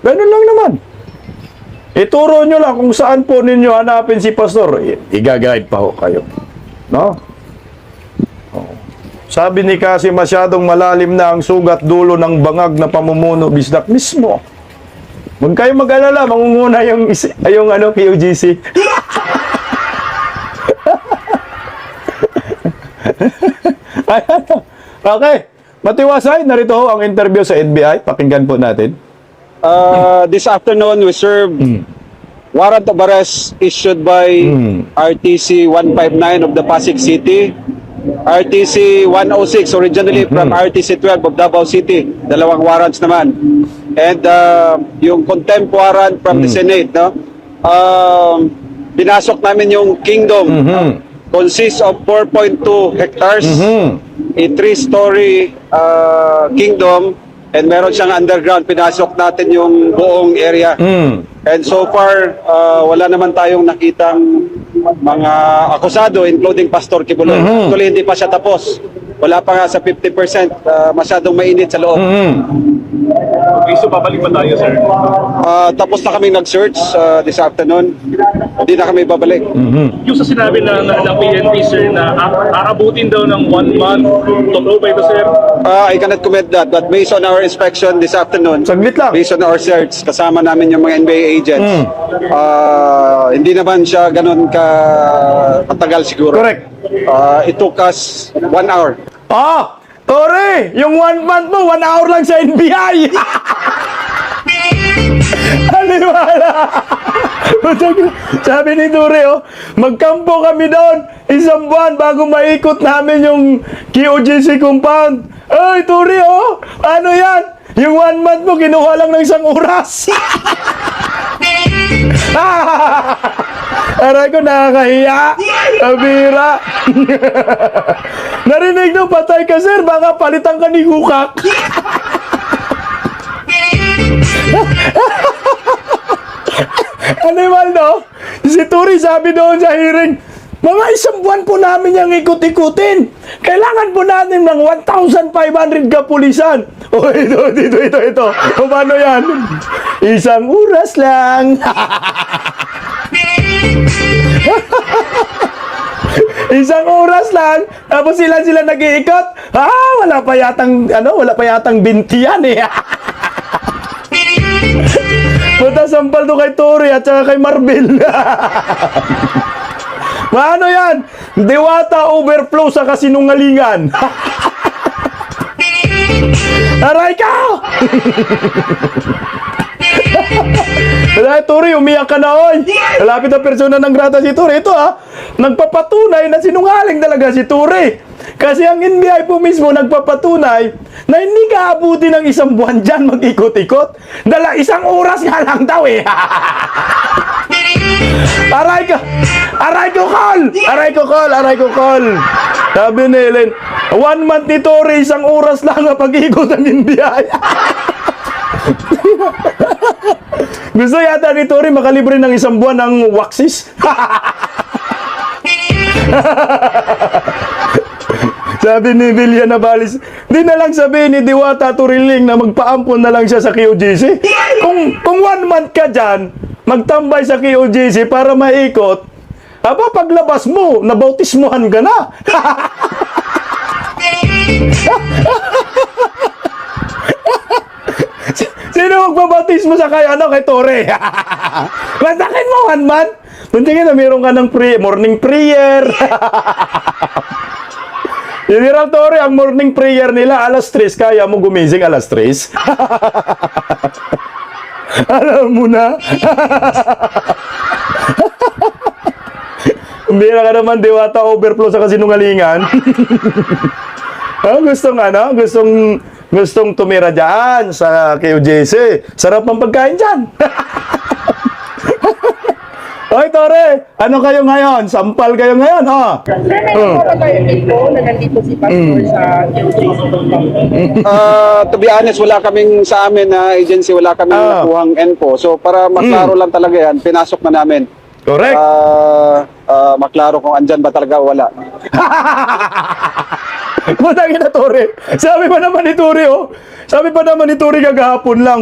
Ganun lang naman. Ituro nyo lang kung saan po ninyo hanapin si pastor. I- Iga-guide pa ho kayo. No? Oo. Sabi ni kasi masyadong malalim na ang sugat dulo ng bangag na pamumuno bisdak mismo. Huwag kayo mag-alala, mangunguna yung, yung ano, PUGC. okay. Matiwasay, narito ho ang interview sa NBI. Pakinggan po natin. Uh, this afternoon, we served warrant of arrest issued by RTC 159 of the Pasig City, RTC 106 originally from RTC 12 of Davao City. Dalawang warrants naman. And uh, yung contempt warrant from the Senate, no? Um, pinasok namin yung Kingdom. no? Consists of 4.2 hectares a three-story uh, kingdom and meron siyang underground. Pinasok natin yung buong area. Mm. And so far, uh, wala naman tayong nakitang mga akusado, including Pastor Kibuloy. Actually, hindi pa siya tapos. Wala pa nga sa 50%. Uh, masyadong mainit sa loob. Okay, so babalik ba tayo, sir? Uh, tapos na kaming nag-search uh, this afternoon. Hindi na kami babalik. Yung sa sinabi ng, ng PNP, sir, na aabutin daw ng one month, totoo ba ito, sir? Uh, I cannot comment that. But based on our inspection this afternoon, Saglit lang. based on our search, kasama namin yung mga NBA agents, ah, hindi naman siya ganun ka matagal siguro. Correct. Ah, it took us one hour. Ah! Tore! Yung one month mo, one hour lang sa NBI! Haliwala! Sabi ni Tore, oh, magkampo kami doon isang buwan bago maikot namin yung QGC compound. Ay, Tore, oh! Ano yan? Yung one month mo, kinuha lang ng isang oras. Aray ko, nakakahiya. Kabira. Narinig nyo, patay ka, sir. Baka palitan ka ni Hukak. Animal, no? Si Turi sabi doon sa hearing, mga isang buwan po namin yung ikut-ikutin. Kailangan po natin ng 1,500 kapulisan. O ito, ito, ito, ito. O paano yan? Isang oras lang. Isang oras lang, tapos sila sila nag-iikot. Ah, wala pa yatang, ano, wala pa yatang binti yan eh. Punta sampal to kay Tori at saka kay Marbil. Paano yan? Dewata overflow sa kasinungalingan. Aray ka! Dahil Tori, umiyak ka na oy. Malapit na persona ng grata si Tori. Ito ha, nagpapatunay na sinungaling talaga si Tori. Kasi ang NBI po mismo nagpapatunay na hindi ka abuti ng isang buwan dyan mag-ikot-ikot. Dala isang oras nga lang daw eh. aray ko! Aray ko call! Aray ko call! Aray ko call! Sabi ni Ellen, one month ni Tori, isang oras lang ang pag-ikot ng NBI. Gusto yata ni Tori makalibre ng isang buwan ng waxis. Sabi ni Vilya Navalis, di na lang sabihin ni Diwata Turiling na magpaampon na lang siya sa QGC. Kung, kung one month ka dyan, magtambay sa QGC para maikot, aba paglabas mo, nabautismuhan ka na. sa kay ano kay Tore? Lantakin mo one month. Muntingin na meron ka ng pre morning prayer. General Torre, ang morning prayer nila alas 3, kaya mo gumising alas 3? Alam mo na. Bira ka naman, diwata overflow sa kasinungalingan. ah, gustong ano, gustong gustong tumira dyan sa QJC. Sarap ng pagkain dyan. Hoy, Tore, ano kayo ngayon? Sampal kayo ngayon, ha? Sir, meron po ba na nandito si Pastor sa QJC? Uh, to be honest, wala kaming sa amin na agency, wala kaming Ah. nakuhang info. So para maklaro lang talaga yan, pinasok na namin. Correct. Ah, ah, maklaro kung andyan ba talaga o wala. Matangin na, Tore. Sabi pa naman ni Tore, oh. Sabi pa naman ni Tore kagahapon lang.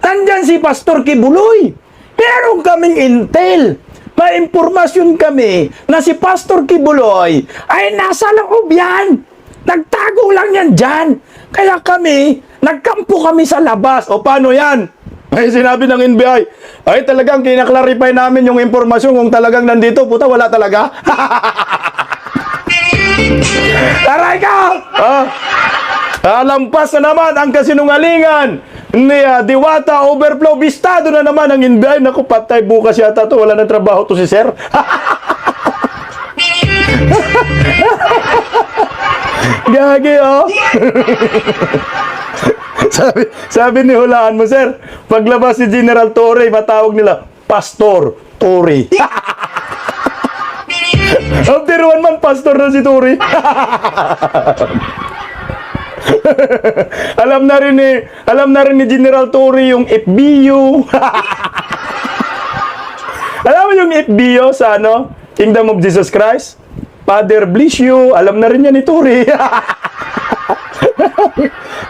nandyan si Pastor Kibuloy. Meron kaming intel. May impormasyon kami na si Pastor Kibuloy ay nasa loob yan. Nagtago lang yan dyan. Kaya kami, nagkampo kami sa labas. O paano yan? Ay sinabi ng NBI, ay talagang kinaklarify namin yung impormasyon kung talagang nandito. Puta, wala talaga. Taray ka! Ah, Alampas na naman ang kasinungalingan ni ah, Diwata Overflow. Bistado na naman ang NBI. Naku, patay bukas yata to. Wala na trabaho to si Sir. Gagi, oh. sabi, sabi ni Hulaan mo, Sir, paglabas si General Torre, matawag nila, Pastor Torre. After one man, pastor na si Torre. alam na rin ni alam na rin ni General Torre yung FBU. alam mo yung FBU sa ano? Kingdom of Jesus Christ? Father bless you. Alam na rin yan ni Torre.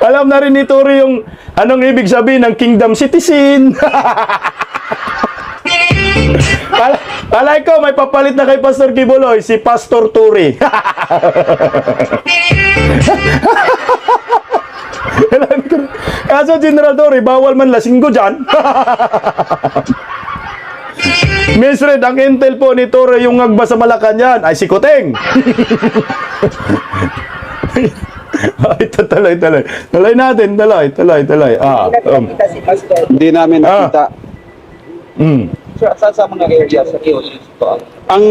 alam na rin ni Torre yung anong ibig sabihin ng kingdom citizen. Pal- Palay ko, may papalit na kay Pastor Kibuloy, si Pastor Turi. Ko. Kaso General Torre, bawal man lasinggo dyan. Miss Red, ang intel po ni Torre yung ngagba sa Malacanang ay si Koteng. ay, talay, talay. Talay natin, talay, talay, talay. Ah, um. Hindi namin Ah. nakita. mm. Sir, saan sa mga area sa KOC ito? Ang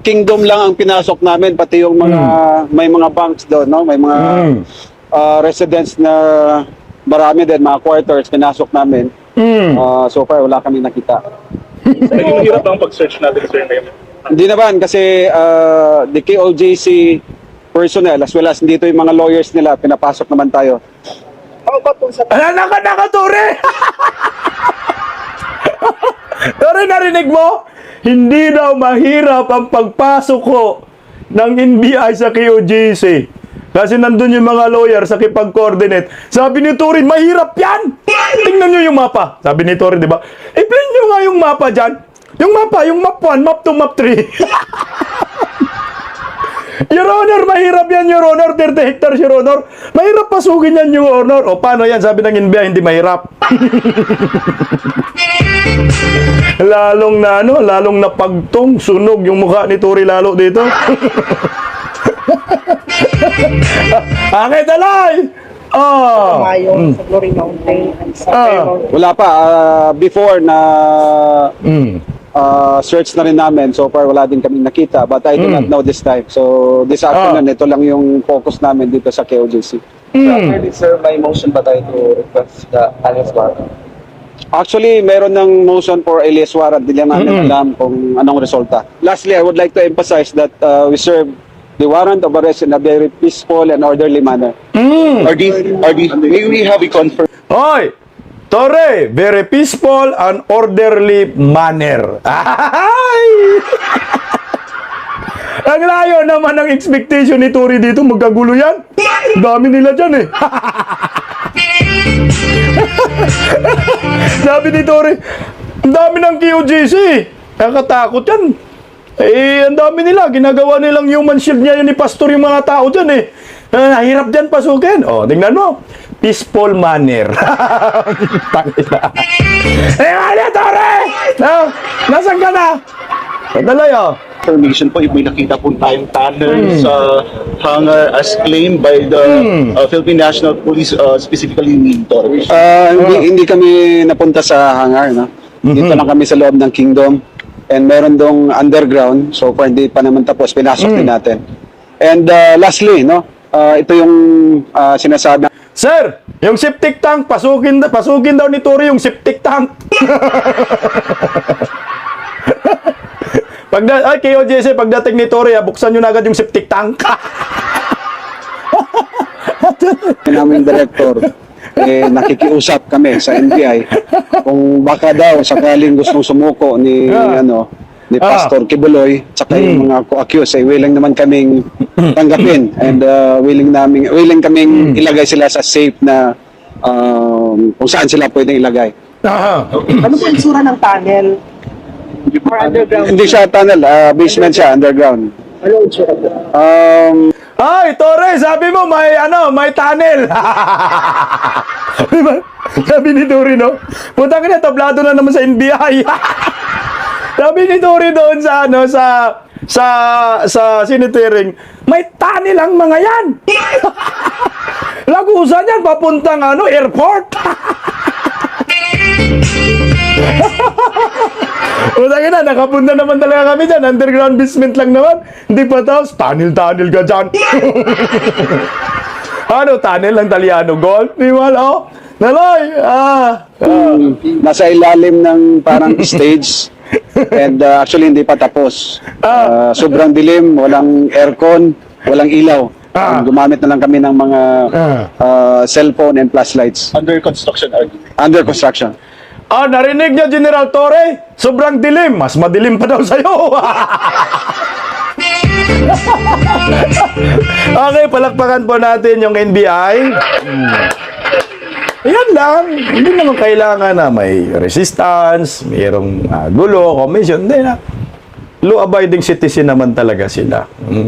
kingdom lang ang pinasok namin, pati yung mga, may mga banks doon, no? May mga Mm. ah, residents na marami din, mga quarters, pinasok namin. Mm. Ah, so far, wala kami nakita. Naging mahirap ang pag-search natin, sir, ngayon. Hindi naman, kasi ah, the KOJC personnel, as well as dito yung mga lawyers nila, pinapasok naman tayo. How about kung sa Ala, naka, naka, Tore! Tore, narinig mo? Hindi daw mahirap ang pagpasok ko ng NBI sa QGC. Kasi nandun yung mga lawyer sa kipag-coordinate. Sabi ni Torin, mahirap yan! Tingnan nyo yung mapa. Sabi ni Torin, di ba? I-print nyo nga yung mapa dyan. Yung mapa, yung map 1, map 2, map 3. Your Honor, mahirap yan, Your Honor. 30 hectares, Your Honor. Mahirap pasukin yan, Your Honor. O, paano yan? Sabi ng NBI, hindi mahirap. lalong na, ano, lalong na pagtong, sunog yung mukha ni Tori lalo dito. Akit alay! Oh. Mayong sa Glory Mountain sa Ah. Wala pa, ah, before na Mm. Ah, search na rin namin, so far wala din kami nakita, but I do Mm. not know this time. So this afternoon, ito lang yung focus namin dito sa KOJC. Mm. Pwede, sir, may motion ba tayo to request the alias warrant? Actually, meron ng motion for alias warrant. Hindi lang namin Mm-mm. alam kung anong resulta. Lastly, I would like to emphasize that uh, we serve the warrant of arrest in a very peaceful and orderly manner. Mm. RD, RD, may we have a confirm Hoy! Tore, very peaceful and orderly manner. Ay! Ang layo naman ng expectation ni Tori dito, magkagulo yan. Dami nila dyan eh. Sabi ni Tori, ang dami ng QGC. Nakakatakot yan. Eh, ang dami nila. Ginagawa nilang human shield niya yun ni Pastor yung mga tao dyan eh. Ah, Nahirap dyan pasukin. O, tingnan mo. Peaceful manner. Eh, ano, Tore? Na, nasan ka na? Padalay, oh. information po if may nakita po tayong tunnel sa hangar as claimed by the uh, Philippine National Police uh, specifically in Torres. Uh, hindi, hindi kami napunta sa hangar. No? Dito lang kami sa loob ng kingdom. And meron dong underground. So far, hindi pa naman tapos. Pinasok din natin. And uh, lastly, no? uh, ito yung uh, sinasabi Sir, yung septic tank, pasukin, pasukin daw ni Tori yung septic tank. Pagda, ay, KOJC, pagdating ni Tori, ah, buksan nyo na agad yung septic tank. namin director eh, nakikiusap kami sa NBI kung baka daw sakaling gustong sumuko ni Ah. ano ni Ah. Pastor Kibuloy tsaka yung mga co-accused ay willing naman kaming tanggapin and uh, willing namin willing kaming ilagay sila sa safe na um, kung saan sila pwedeng ilagay. Ah, Ano po yung itsura ng tunnel? Or underground? Hindi siya tunnel, ah, basement siya, underground. Ano yung itsura po? Um, Ay, Torre, sabi mo may ano, may tunnel. Diba? sabi ni Tori, no? Putang ina, tablado na naman sa NBI. sabi ni Tori doon sa ano, sa sa sa sinitering, may tunnel ang mga yan. Lagusan yan, papuntang ano, airport. Putang ina, nakapunta naman talaga kami dyan. Underground basement lang naman. Hindi pa tapos, tunnel-tunnel ka dyan. ano, tunnel ng Taliano Gold? Di ba, no? Naloy! Ah! ah. nasa ilalim ng parang stage. And ah, actually, hindi pa tapos. Ah, sobrang dilim, walang aircon, walang ilaw. Ah. Gumamit na lang kami ng mga Ah. ah, cellphone and flashlights. Under construction. Under construction. Ah, narinig niyo, General Torre? Sobrang dilim. Mas madilim pa daw sa'yo. okay, palakpakan po natin yung NBI. Hmm. Yan lang. Hindi naman kailangan na may resistance, mayroong ah, gulo, commission. Hindi na. Law-abiding citizen naman talaga sila. Hmm.